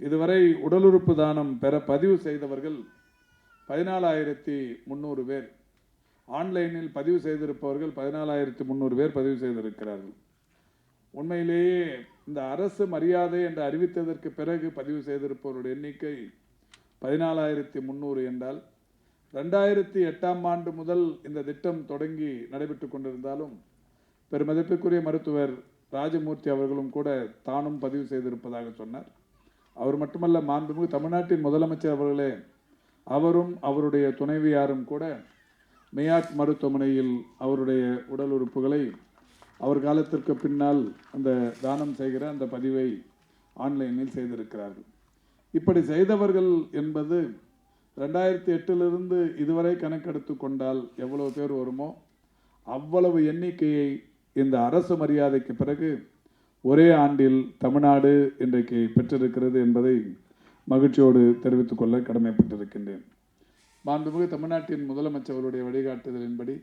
இதுவரை உடல் உறுப்பு தானம் பெற பதிவு செய்தவர்கள் பதினாலாயிரத்தி முந்நூறு பேர். ஆன்லைனில் பதிவு செய்திருப்பவர்கள் பதினாலாயிரத்தி முந்நூறு பேர் பதிவு செய்திருக்கிறார்கள். உண்மையிலேயே இந்த அரசு மரியாதை என்று அறிவித்ததற்கு பிறகு பதிவு செய்திருப்பவருடைய எண்ணிக்கை பதினாலாயிரத்தி முந்நூறு என்றால் ரெண்டாயிரத்தி எட்டாம் ஆண்டு முதல் இந்த திட்டம் தொடங்கி நடைபெற்று கொண்டிருந்தாலும் பெருமதிப்பிற்குரிய மருத்துவர் ராஜமூர்த்தி அவர்களும் கூட தானும் பதிவு செய்திருப்பதாக சொன்னார். அவர் மட்டுமல்ல மாண்புமிகு தமிழ்நாட்டின் முதலமைச்சர் அவர்களே அவரும் அவருடைய துணைவியாரும் கூட மேயாட் மருத்துவமனையில் அவருடைய உடல் உறுப்புகளை அவர் காலத்திற்கு பின்னால் அந்த தானம் செய்கிற அந்த பதிவை ஆன்லைனில் செய்திருக்கிறார்கள். இப்படி செய்தவர்கள் என்பது ரெண்டாயிரத்தி எட்டிலிருந்து இதுவரை கணக்கெடுத்து கொண்டால் எவ்வளவு பேர் வருமோ அவ்வளவு எண்ணிக்கையை இந்த அரசு மரியாதைக்கு பிறகு ஒரே ஆண்டில் தமிழ்நாடு இன்றைக்கு பெற்றிருக்கிறது என்பதை மகிழ்ச்சியோடு தெரிவித்துக்கொள்ள கடமைப்பட்டிருக்கின்றேன். மாண்புமிகு தமிழ்நாட்டின் முதலமைச்சர்களுடைய வழிகாட்டுதலின்படி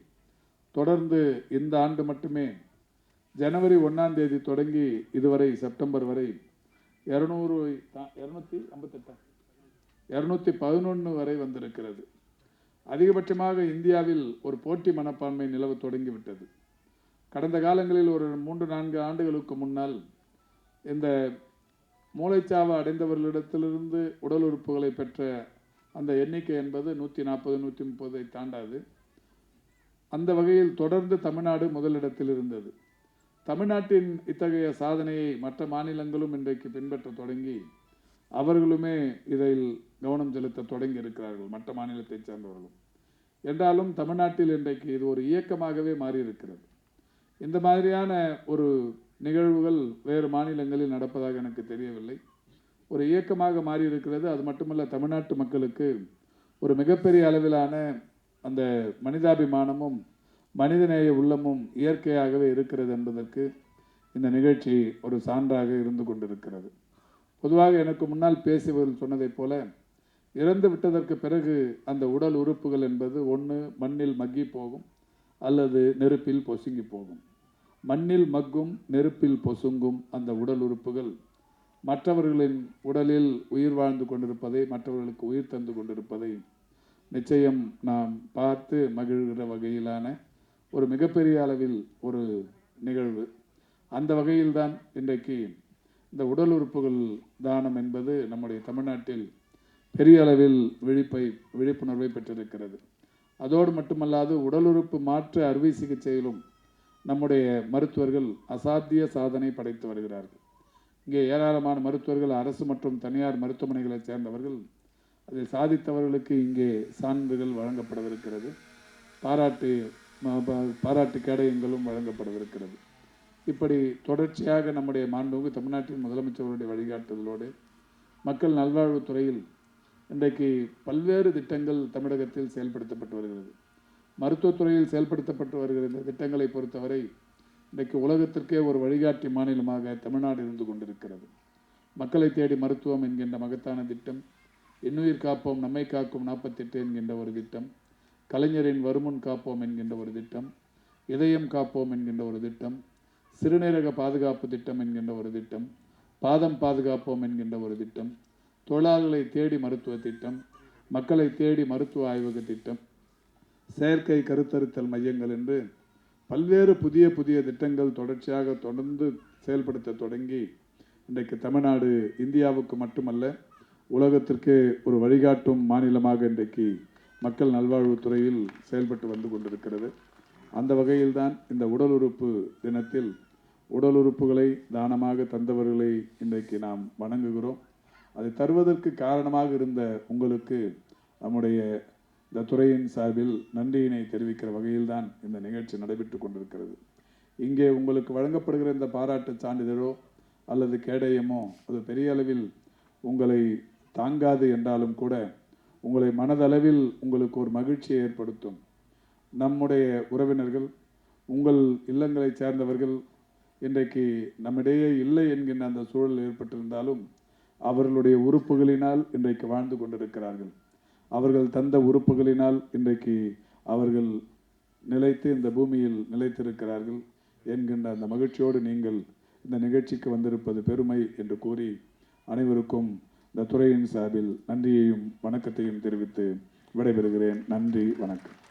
தொடர்ந்து இந்த ஆண்டு மட்டுமே ஜனவரி ஒன்றாம் தேதி தொடங்கி இதுவரை செப்டம்பர் வரை இரநூறு இரநூத்தி ஐம்பத்தெட்டா? இரநூத்தி பதினொன்று வரை வந்திருக்கிறது. அதிகபட்சமாக இந்தியாவில் ஒரு போட்டி மனப்பான்மை நிலவு தொடங்கிவிட்டது. கடந்த காலங்களில் ஒரு மூன்று நான்கு ஆண்டுகளுக்கு முன்னால் இந்த மூளைச்சாவு அடைந்தவர்களிடத்திலிருந்து உடல் உறுப்புகளை பெற்ற அந்த எண்ணிக்கை என்பது நூற்றி நாற்பது நூற்றி முப்பதை தாண்டாது. அந்த வகையில் தொடர்ந்து தமிழ்நாடு முதலிடத்தில் இருந்தது. தமிழ்நாட்டின் இத்தகைய சாதனையை மற்ற மாநிலங்களும் இன்றைக்கு பின்பற்ற தொடங்கி அவர்களுமே இதில் கவனம் செலுத்த தொடங்கி இருக்கிறார்கள் மற்ற மாநிலத்தைச் சேர்ந்தவர்களும். என்றாலும் தமிழ்நாட்டில் இன்றைக்கு இது ஒரு இயக்கமாகவே மாறியிருக்கிறது. இந்த மாதிரியான ஒரு நிகழ்வுகள் வேறு மாநிலங்களில் நடப்பதாக எனக்கு தெரியவில்லை. ஒரு இயக்கமாக மாறியிருக்கிறது. அது மட்டுமல்ல தமிழ்நாட்டு மக்களுக்கு ஒரு மிகப்பெரிய அளவிலான அந்த மனிதாபிமானமும் மனிதநேய உள்ளமும் இயற்கையாகவே இருக்கிறது என்பதற்கு இந்த நிகழ்ச்சி ஒரு சான்றாக இருந்து கொண்டிருக்கிறது. பொதுவாக எனக்கு முன்னால் பேசியவர்கள் சொன்னதைப் போல இறந்து விட்டதற்கு பிறகு அந்த உடல் உறுப்புகள் என்பது ஒன்று மண்ணில் மக்கி போகும். அல்லது நெருப்பில் பொசுங்கி போகும். மண்ணில் மக்கும் நெருப்பில் பொசுங்கும் அந்த உடல் உறுப்புகள் மற்றவர்களின் உடலில் உயிர் வாழ்ந்து கொண்டிருப்பதை மற்றவர்களுக்கு உயிர் தந்து கொண்டிருப்பதை நிச்சயம் நாம் பார்த்து மகிழ்கிற வகையிலான ஒரு மிகப்பெரிய அளவில் ஒரு நிகழ்வு. அந்த வகையில்தான் இன்றைக்கு இந்த உடல் உறுப்புகள் தானம் என்பது நம்முடைய தமிழ்நாட்டில் பெரிய அளவில் விழிப்பை விழிப்புணர்வை பெற்றிருக்கிறது. அதோடு மட்டுமல்லாது உடல் உறுப்பு மாற்று அறுவை சிகிச்சையிலும் நம்முடைய மருத்துவர்கள் அசாத்திய சாதனை படைத்து வருகிறார்கள். இங்கே ஏராளமான மருத்துவர்கள் அரசு மற்றும் தனியார் மருத்துவமனைகளைச் சேர்ந்தவர்கள் அதை சாதித்தவர்களுக்கு இங்கே சான்றுகள் வழங்கப்படவிருக்கிறது. பாராட்டு பாராட்டு கேடயங்களும் வழங்கப்படவிருக்கிறது. இப்படி தொடர்ச்சியாக நம்முடைய மாண்புமிகு தமிழ்நாட்டின் முதலமைச்சர்களுடைய வழிகாட்டுதலோடு மக்கள் நல்வாழ்வுத்துறையில் இன்றைக்கு பல்வேறு திட்டங்கள் தமிழகத்தில் செயல்படுத்தப்பட்டு வருகிறது. மருத்துவத்துறையில் செயல்படுத்தப்பட்டு வருகிற இந்த திட்டங்களை பொறுத்தவரை இன்றைக்கு உலகத்திற்கே ஒரு வழிகாட்டி மாநிலமாக தமிழ்நாடு இருந்து கொண்டிருக்கிறது. மக்களை தேடி மருத்துவம் என்கின்ற மகத்தான திட்டம் எண்ணுயிர் காப்போம் நம்மை காக்கும் நாற்பத்தெட்டு என்கின்ற ஒரு திட்டம் கலைஞரின் வருமுன் காப்போம் என்கின்ற ஒரு திட்டம் இதயம் காப்போம் என்கின்ற ஒரு திட்டம் சிறுநீரக பாதுகாப்பு திட்டம் என்கின்ற ஒரு திட்டம் பாதம் பாதுகாப்போம் என்கின்ற ஒரு திட்டம் தொழிலாளர்களை தேடி மருத்துவ திட்டம் மக்களை தேடி மருத்துவ ஆய்வக திட்டம் செயற்கை கருத்தரித்தல் மையங்கள் என்று பல்வேறு புதிய புதிய திட்டங்கள் தொடர்ச்சியாக தொடர்ந்து செயல்படுத்த தொடங்கி இன்றைக்கு தமிழ்நாடு இந்தியாவுக்கு மட்டுமல்ல உலகத்திற்கு ஒரு வழிகாட்டும் மாநிலமாக இன்றைக்கு மக்கள் நல்வாழ்வுத்துறையில் செயல்பட்டு வந்து கொண்டிருக்கிறது. அந்த வகையில்தான் இந்த உடல் உறுப்பு தினத்தில் உடல் உறுப்புகளை தானமாக தந்தவர்களை இன்றைக்கு நாம் வணங்குகிறோம். அதை தருவதற்கு காரணமாக இருந்த உங்களுக்கு நம்முடைய இந்த துறையின் சார்பில் நன்றியினை தெரிவிக்கிற வகையில்தான் இந்த நிகழ்ச்சி நடைபெற்று கொண்டிருக்கிறது. இங்கே உங்களுக்கு வழங்கப்படுகிற இந்த பாராட்டு சான்றிதழோ அல்லது கேடயமோ அது பெரிய அளவில் உங்களை தாங்காது என்றாலும் கூட உங்களை மனதளவில் உங்களுக்கு ஒரு மகிழ்ச்சியை ஏற்படுத்தும். நம்முடைய உறவினர்கள் உங்கள் இல்லங்களைச் சேர்ந்தவர்கள் இன்றைக்கு நம்மிடையே இல்லை என்கின்ற அந்த சூழல் ஏற்பட்டிருந்தாலும் அவர்களுடைய உறுப்புகளினால் இன்றைக்கு வாழ்ந்து கொண்டிருக்கிறார்கள். அவர்கள் தந்த உறுப்புகளினால் இன்றைக்கு அவர்கள் நிலைத்து இந்த பூமியில் நிலைத்திருக்கிறார்கள் என்கின்ற அந்த மகிழ்ச்சியோடு நீங்கள் இந்த நிகழ்ச்சிக்கு வந்திருப்பது பெருமை என்று கூறி அனைவருக்கும் இந்த துறையின் சார்பில் நன்றியையும் வணக்கத்தையும் தெரிவித்து விடைபெறுகிறேன். நன்றி வணக்கம்.